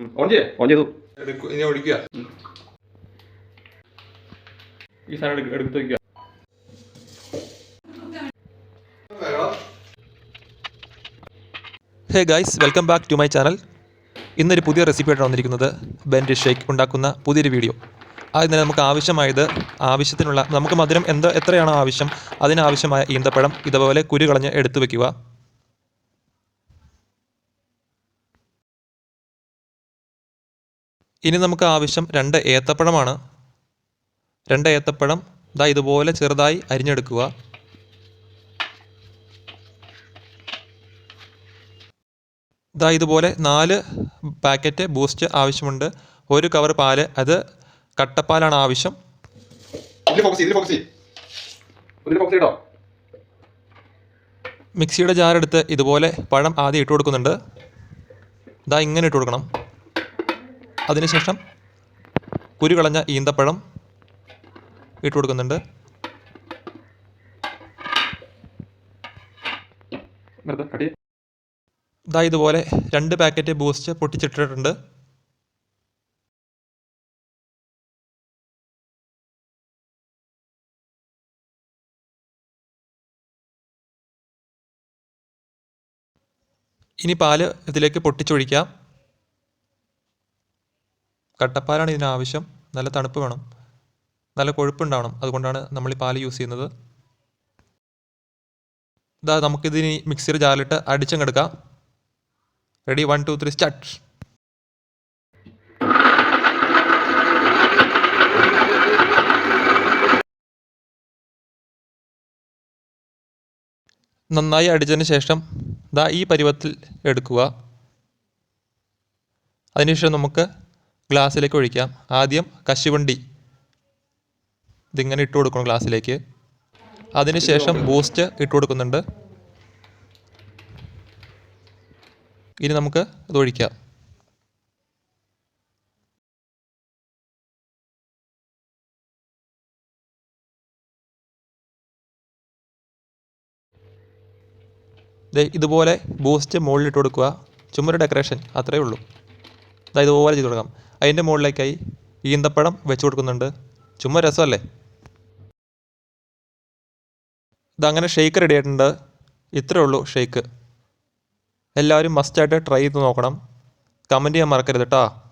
On ചെയ്യേ on ചെയ്തു ഇനി ഒഴിക്കുക. ഈ സാധനം എടുത്ത് വയ്ക്കുക hey guys welcome back to my channel ഇന്നൊരു പുതിയ റെസിപ്പിയായിട്ട് വന്നിരിക്കുന്നത്. ബെൻഡ് ഷേക്ക് ഉണ്ടാക്കുന്ന പുതിയൊരു വീഡിയോ ആദ്യം തന്നെ നമുക്ക് ആവശ്യമായത് ആവശ്യത്തിനുള്ള നമുക്ക് മധുരം എന്ത് എത്രയാണോ ആവശ്യം? അതിനാവശ്യമായ ഈന്തപ്പഴം ഇതുപോലെ കുരു കളഞ്ഞ് എടുത്തു വെക്കുക. ഇനി നമുക്ക് ആവശ്യം രണ്ട് ഏത്തപ്പഴമാണ്. രണ്ട് ഏത്തപ്പഴം ഇതാ ഇതുപോലെ ചെറുതായി അരിഞ്ഞെടുക്കുക. ഇതാ ഇതുപോലെ നാല് പാക്കറ്റ് ബൂസ്റ്റ് ആവശ്യമുണ്ട്. ഒരു കവർ പാൽ അത് കട്ടപ്പാലാണ് ആവശ്യം. മിക്സിയുടെ ജാറെടുത്ത് ഇതുപോലെ പഴം ആദ്യം ഇട്ട് കൊടുക്കുന്നുണ്ട് ഇതാ ഇങ്ങനെ ഇട്ട് കൊടുക്കണം അതിനുശേഷം കുരു കളഞ്ഞ ഈന്തപ്പഴം ഇട്ട് കൊടുക്കുന്നുണ്ട്. ഇതാ ഇതുപോലെ രണ്ട് പാക്കറ്റ് ബൂസ്റ്റ് പൊട്ടിച്ചിട്ടിട്ടുണ്ട്. ഇനി പാൽ ഇതിലേക്ക് പൊട്ടിച്ചൊഴിക്കാം. കട്ടപ്പാലാണ് ഇതിനാവശ്യം. നല്ല തണുപ്പ് വേണം. നല്ല കൊഴുപ്പുണ്ടാവണം. അതുകൊണ്ടാണ് നമ്മൾ ഈ പാൽ യൂസ് ചെയ്യുന്നത്. ഇതാ നമുക്കിതിന് മിക്സിയുടെ ജാറിലിട്ട് അടിച്ചങ്ങെടുക്കാം. Ready one two three start നന്നായി അടിച്ചതിന് ശേഷം ദാ ഈ പരുവത്തിൽ എടുക്കുക. അതിനുശേഷം നമുക്ക് ഗ്ലാസ്സിലേക്ക് ഒഴിക്കാം ആദ്യം കശുവണ്ടി. ഇതിങ്ങനെ ഇട്ട് കൊടുക്കണം ഗ്ലാസ്സിലേക്ക്. അതിനുശേഷം ബൂസ്റ്റ് ഇട്ട് കൊടുക്കുന്നുണ്ട്. ഇനി നമുക്ക് ഇത് ഒഴിക്കാം. ഇതുപോലെ ബൂസ്റ്റ് മുകളിലിട്ട് കൊടുക്കുക. ചുമ്മാ ഡെക്കറേഷൻ അത്രയേ ഉള്ളൂ. ഇതുപോലെ ചെയ്ത് കൊടുക്കാം. അതിന്റെ മുകളിലേക്കായി ഈന്തപ്പഴം വെച്ച് കൊടുക്കുന്നുണ്ട്. ചുമ്മാ രസമല്ലേ? ഇതങ്ങനെ ഷേക്ക് റെഡി ആയിട്ടുണ്ട്. ഇത്രയേ ഉള്ളൂ ഷേക്ക് എല്ലാവരും മസ്റ്റായിട്ട് ട്രൈ ചെയ്ത് നോക്കണം. കമന്റ് ചെയ്യാൻ മറക്കരുത് കേട്ടോ